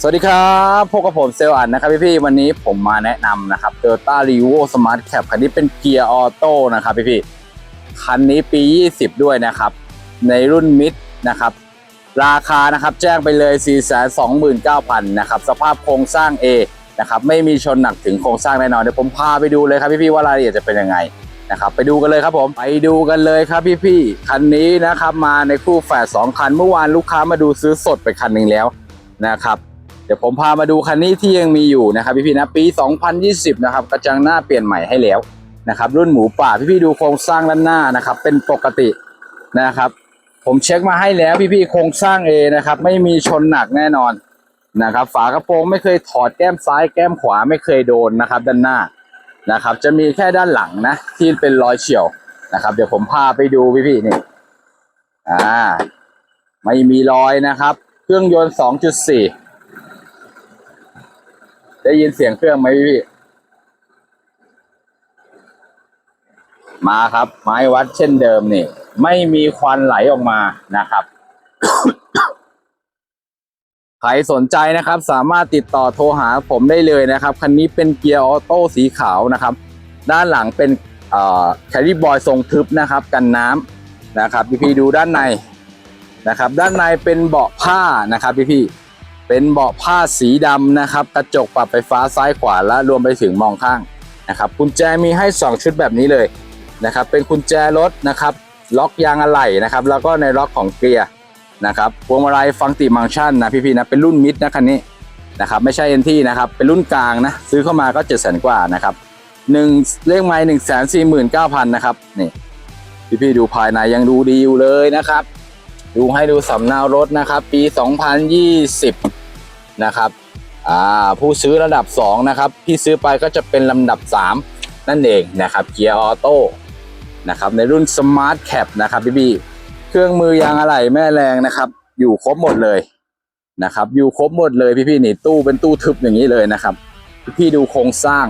สวัสดีครับพบกับผมเซลอันนะครับพี่ๆวันนี้ผมมาแนะนำนะครับ Toyota r e v o Smart Cap คันนี้เป็นเกียร์ออโต้นะครับพี่ๆคันนี้ปี 20 ด้วยนะครับ ในรุ่นมิดนะครับ ราคานะครับแจ้งไปเลย 429,000นะครับ สภาพโครงสร้าง A นะครับ ไม่มีชนหนักถึงโครงสร้างแน่นอน เดี๋ยวผมพาไปดูเลยครับพี่ๆว่ารายละเอียดจะเป็นยังไงนะครับไปดูกันเลยครับผมไปดูกันเลยครับพี่ๆคันนี้นะครับมาในคู่แฝด2คันเมื่อวานลูกค้ามาดูซื้อสดไปคันหนึ่งแล้วนะครับ เดี๋ยวผมพามาดูคันนี้ที่ยังมีอยู่นะครับพี่ๆนะปี 2020 นะครับกระจังหน้าเปลี่ยนใหม่ให้แล้วนะครับ รุ่นหมูป่าพี่ๆดูโครงสร้างด้านหน้านะครับ เป็นปกตินะครับ ผมเช็คมาให้แล้วพี่ๆโครงสร้าง A นะครับ ไม่มีชนหนักแน่นอนนะครับ ฝากระโปรงไม่เคยถอดแก้มซ้ายแก้มขวาไม่เคยโดนนะครับ ด้านหน้านะครับ จะมีแค่ด้านหลังนะที่เป็นรอยเฉียวนะครับ เดี๋ยวผมพาไปดูพี่ๆนี่อ่าไม่มีรอยนะครับ เครื่องยนต์ 2.4 ได้ยินเสียงเครื่องไหมพี่ มาครับ ไม้วัดเช่นเดิมนี่ ไม่มีควันไหลออกมานะครับ ใครสนใจนะครับ สามารถติดต่อโทรหาผมได้เลยนะครับ คันนี้เป็นเกียร์ออโต้สีขาวนะครับ ด้านหลังเป็นแคริบอยทรงทึบนะครับ กันน้ำนะครับ พี่พี่ๆดูด้านในนะครับ ด้านในเป็นเบาะผ้านะครับ พี่พี่ๆ เป็นเบาะผ้าสีดำนะครับ กระจกปรับไฟฟ้าซ้ายขวาและรวมไปถึงมองข้างนะครับกุญแจมีให้ 2 ชุดแบบนี้เลยนะครับ เป็นกุญแจรถนะครับ ล็อกยางอะไหล่นะครับ แล้วก็ในล็อกของเกียร์นะครับพวงมาลัยฟังติมังชันนะพี่ๆนะเป็นรุ่นมิดนะคันนี้นะครับ ไม่ใช่เอ็นที่นะครับ เป็นรุ่นกลางนะซื้อเข้ามาก็เจ็ดแสนกว่านะครับหนึ่งเลขไม้หนึ่งแสนสี่หมื่นเก้าพันนะครับนี่พี่ๆดูภายในยังดูดีอยู่เลยนะครับ ดูให้ดูสำเนารถนะครับ ปี 2020 นะครับผู้ซื้อระดับ 2 นะครับ ที่ซื้อไปก็จะเป็นลำดับ 3 นั่นเองนะครับเกียร์ออโต้นะครับในรุ่น Smart Cap นะครับพี่บีเครื่องมือยางอะไหล่แม่แรงนะครับ อยู่ครบหมดเลยนะครับอยู่ครบหมดเลยพี่ๆนี่ตู้เป็นตู้ทึบอย่างนี้เลยนะครับ พี่ๆดูโครงสร้าง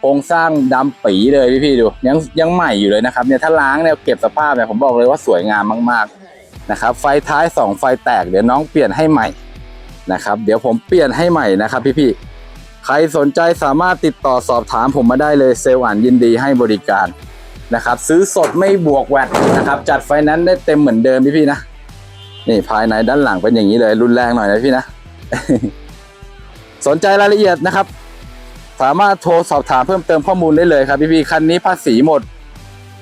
โครงสร้างดำปีเลยพี่ๆดูยังยังใหม่อยู่เลยนะครับเนี่ยถ้าล้างเนี่ยเก็บสภาพเนี่ยผมบอกเลยว่าสวยงามมาก ๆนะครับ ไฟท้ายสองไฟแตกเดี๋ยวน้องเปลี่ยนให้ใหม่ นะครับเดี๋ยวผมเปลี่ยนให้ใหม่นะครับพี่ๆใครสนใจสามารถติดต่อสอบถามผมมาได้เลยเซลล์อ่านยินดีให้บริการนะครับ ซื้อสดไม่บวกแวดนะครับ จัดไฟนั้นได้เต็มเหมือนเดิมพี่ๆนะนี่ภายในด้านหลังเป็นอย่างนี้เลย รุนแรงหน่อยนะพี่นะสนใจรายละเอียดนะครับ สามารถโทรสอบถามเพิ่มเติมข้อมูลได้เลยครับ พี่พี่ๆคันนี้ภาษีหมด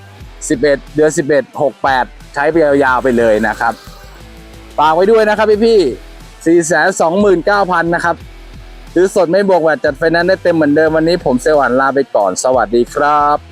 11 เดือน 11 68 ใช้ไปยาวๆไปเลยนะครับฝากไว้ด้วยนะครับพี่พี่ๆ 429,000 นะครับ ซื้อสดไม่บวกแวดจัดไฟแนนซ์ได้เต็มเหมือนเดิมวันนี้ผมเซลล์อันลาไปก่อน สวัสดีครับ